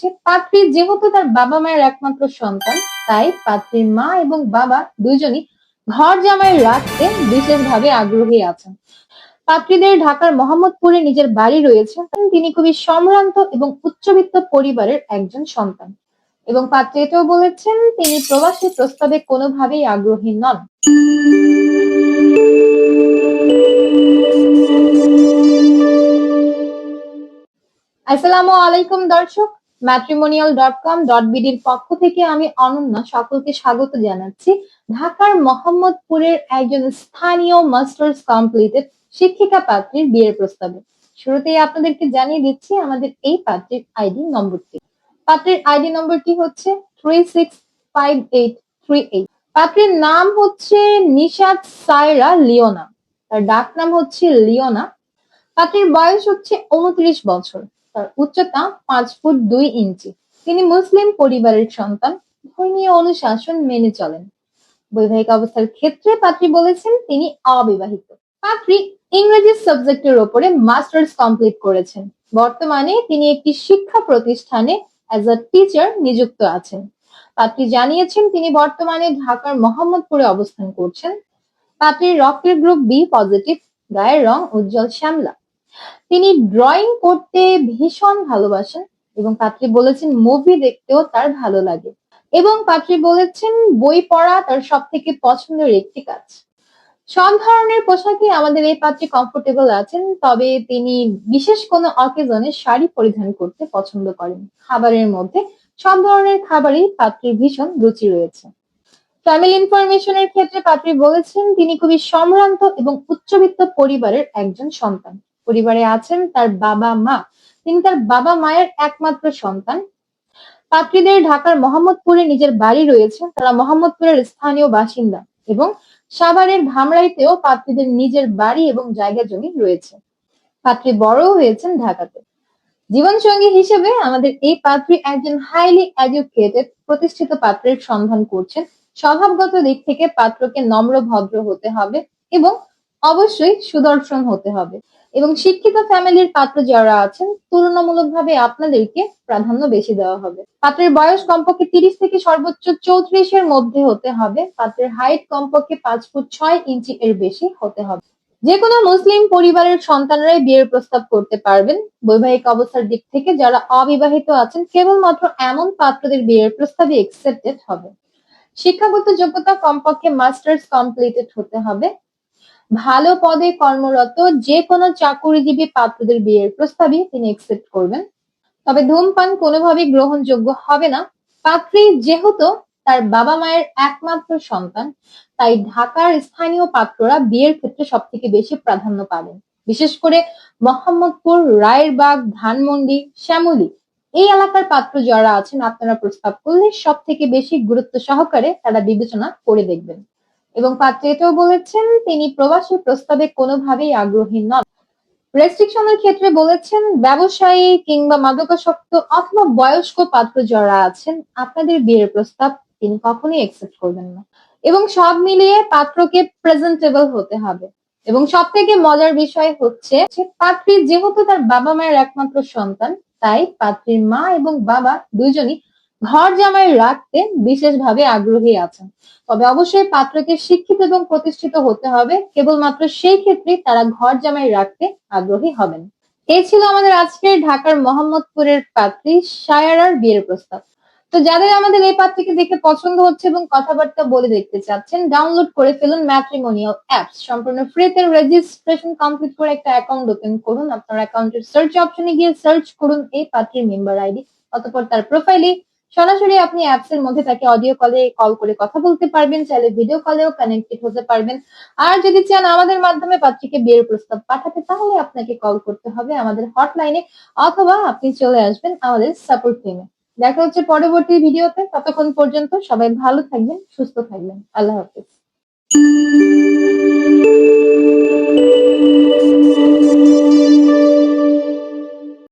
হচ্ছে পাত্রী যেহেতু তার বাবা মায়ের একমাত্র সন্তান, তাই পাত্রীর মা এবং বাবা দুজনই ঘর জামাই রাখতে বিশেষভাবে আগ্রহী আছেন। পাত্রীদের ঢাকার মোহাম্মদপুরে নিজের বাড়ি রয়েছে। তিনি খুবই সম্ভ্রান্ত এবং উচ্চবিত্ত পরিবারের একজন সন্তান। এবং পাত্রী এটাও বলেছেন, তিনি প্রবাসী প্রস্তাবে কোনোভাবেই আগ্রহী নন। আসসালামু আলাইকুম দর্শক ম্যাট্রিমোনিয়াল ডট কম ডট বিডির পক্ষ থেকে আমি অনন্যা সকলকে স্বাগত জানাচ্ছি। ঢাকার মোহাম্মদপুরের একজন স্থানীয় মাস্টার্স কমপ্লিটেড শিক্ষিকা পাত্রীর বিয়ের প্রস্তাবে। শুরুতেই আপনাদেরকে জানিয়ে দিচ্ছি আমাদের এই পাত্রীর আইডি নম্বরটি। পাত্রের আইডি নম্বরটি হচ্ছে three six five eight three eight পাত্রীর নাম হচ্ছে নিশাদ সায়রা লিওনা। তার ডাক নাম হচ্ছে লিওনা। পাত্রের বয়স হচ্ছে উনত্রিশ বছর। উচ্চতা পাঁচ ফুট দুই ইঞ্চি। তিনি মুসলিম পরিবারের সন্তান, ধর্মীয় অনুশাসন মেনে চলেন। বৈবাহিক অবস্থার ক্ষেত্রে পাত্রী বলেছেন তিনি অবিবাহিত। পাত্রী ইংরেজি সাবজেক্টের ওপরে মাস্টার্স কমপ্লিট করেছেন। বর্তমানে তিনি একটি শিক্ষা প্রতিষ্ঠানে অ্যাজ আ টিচার নিযুক্ত আছেন। পাত্রী জানিয়েছেন তিনি বর্তমানে ঢাকার মোহাম্মদপুরে অবস্থান করছেন। পাত্রীর রক্তের গ্রুপ বি পজিটিভ গায়ের রং উজ্জ্বল শ্যামলা। তিনি ড্রয়িং করতে ভীষণ ভালোবাসেন এবং পাত্রী বলেছেন মুভি দেখতেও তার ভালো লাগে। এবং পাত্রী বলেছেন বই পড়া তার সব থেকে পছন্দের একটি কাজ। সব ধরনের পোশাকে আমাদের এই পাত্রী কমফোর্টেবল আছেন, তবে তিনি বিশেষ কোনো অকেজনে শাড়ি পরিধান করতে পছন্দ করেন। খাবারের মধ্যে সব ধরনের খাবারই পাত্রীর ভীষণ রুচি রয়েছে। ফ্যামিলি ইনফরমেশনের ক্ষেত্রে পাত্রী বলেছেন, তিনি খুবই সম্ভ্রান্ত এবং উচ্চবিত্ত পরিবারের একজন সন্তান। পরিবারে আছেন তার বাবা মা। তিনি তার বাবা মায়ের একমাত্র সন্তান। পাত্রীদের ঢাকার মোহাম্মদপুরে নিজের বাড়ি রয়েছে, তারা মোহাম্মদপুরের স্থানীয় বাসিন্দা এবং সাভারের ধামরাইতেও পাত্রীদের নিজের বাড়ি এবং জায়গা জমি রয়েছে। পাত্রী বড় হয়েছেন ঢাকাতে। জীবনসঙ্গী হিসেবে আমাদের এই পাত্রী একজন হাইলি এডুকেটেড প্রতিষ্ঠিত পাত্রের সন্ধান করছেন। স্বভাবগত দিক থেকে পাত্রকে নম্র, ভদ্র হতে হবে এবং অবশ্যই সুদর্শন হতে হবে। এবং শিক্ষিত ফ্যামিলির পাত্র যারা আছেন, তুলনামূলকভাবে আপনাদেরকে প্রাধান্য বেশি দেওয়া হবে। পাত্রের বয়স কমপক্ষে তিরিশ থেকে সর্বোচ্চ চৌত্রিশের মধ্যে হতে হবে। পাত্রের হাইট কমপক্ষে পাঁচ ফুট ছয় ইঞ্চি এর বেশি হতে হবে। যে কোনো মুসলিম পরিবারের সন্তানরাই বিয়ের প্রস্তাব করতে পারবেন। বৈবাহিক অবস্থার দিক থেকে যারা অবিবাহিত আছেন, কেবলমাত্র এমন পাত্রদের বিয়ের প্রস্তাবে একসেপ্টেড হবে। শিক্ষাগত যোগ্যতা কমপক্ষে মাস্টার্স কমপ্লিটেড হতে হবে। ভালো পদে কর্মরত যে কোনো চাকুরিজীবী পাত্রদের বিয়ের প্রস্তাবই তিনি একসেপ্ট করবেন। তবে ধূমপান কোনোভাবেই গ্রহণযোগ্য হবে না। পাত্রী যেহেতু তার বাবা মায়ের একমাত্র সন্তান, তাই ঢাকার স্থানীয় পাত্ররা বিয়ের ক্ষেত্রে সব থেকে বেশি প্রাধান্য পাবেন। বিশেষ করে মোহাম্মদপুর, রায়েরবাগ, ধানমন্ডি, শ্যামলী। এই এলাকার পাত্র যারা আছেন, আপনারা প্রস্তাব করলে সব থেকে বেশি গুরুত্ব সহকারে তারা বিবেচনা করে দেখবেন। এবং পাত্র এটাও বলেছেন, তিনি প্রবাসী প্রস্তাবে কোনোভাবেই আগ্রহী নন। রেস্ট্রিকশনের ক্ষেত্রে বলেছেন, ব্যবসায়ী কিংবা মাদকাসক্ত অথবা বয়স্ক পাত্র যারা আছেন, আপনাদের বিয়ের প্রস্তাব তিনি কখনোই একসেপ্ট করবেন না। এবং সব মিলিয়ে পাত্রকে প্রেজেন্টেবল হতে হবে। এবং সব থেকে মজার বিষয় হচ্ছে পাত্রী যেহেতু তার বাবা মায়ের একমাত্র সন্তান, তাই পাত্রীর মা এবং বাবা দুজনই ঘর জামাই রাখতে বিশেষভাবে আগ্রহী আছেন। তবে অবশ্যই পাত্রকে শিক্ষিত এবং প্রতিষ্ঠিত হতে হবে। কেবলমাত্র সেই ক্ষেত্রে তারা ঘর জামাই রাখতে আগ্রহী হবেন। এই ছিল আমাদের আজকের ঢাকার মোহাম্মদপুরের পাত্রী সায়ারার বিয়ের প্রস্তাব। তো যাদের আমাদের এই পাত্রীকে দেখে পছন্দ হচ্ছে এবং কথাবার্তা বলে দেখতে চাচ্ছেন, ডাউনলোড করে ফেলুন ম্যাট্রিমোনিয়াল অ্যাপস। সম্পূর্ণ ফ্রিতে রেজিস্ট্রেশন কমপ্লিট করে একটা অ্যাকাউন্ট ওপেন করুন। আপনার অ্যাকাউন্টের সার্চ অপশনে গিয়ে সার্চ করুন এই পাত্রীর মেম্বার আইডি অতঃপর তার প্রোফাইলে সরাসরি আপনি অ্যাপস এর মধ্যে তাকে অডিও কলে কল করে কথা বলতে পারবেন, চাইলে ভিডিও কলেও কানেক্টেড হতে পারবেন। আর যদি চান আমাদের মাধ্যমে পাত্রীকে বিয়ের প্রস্তাব পাঠাতে, তাহলে আপনাকে কল করতে হবে আমাদের হটলাইনে অথবা আপনি চলে আসবেন আমাদের সাপোর্ট টিমে দেখা হচ্ছে পরবর্তী ভিডিওতে ততক্ষণ পর্যন্ত সবাই ভালো থাকবেন, সুস্থ থাকবেন। আল্লাহ হাফিজ।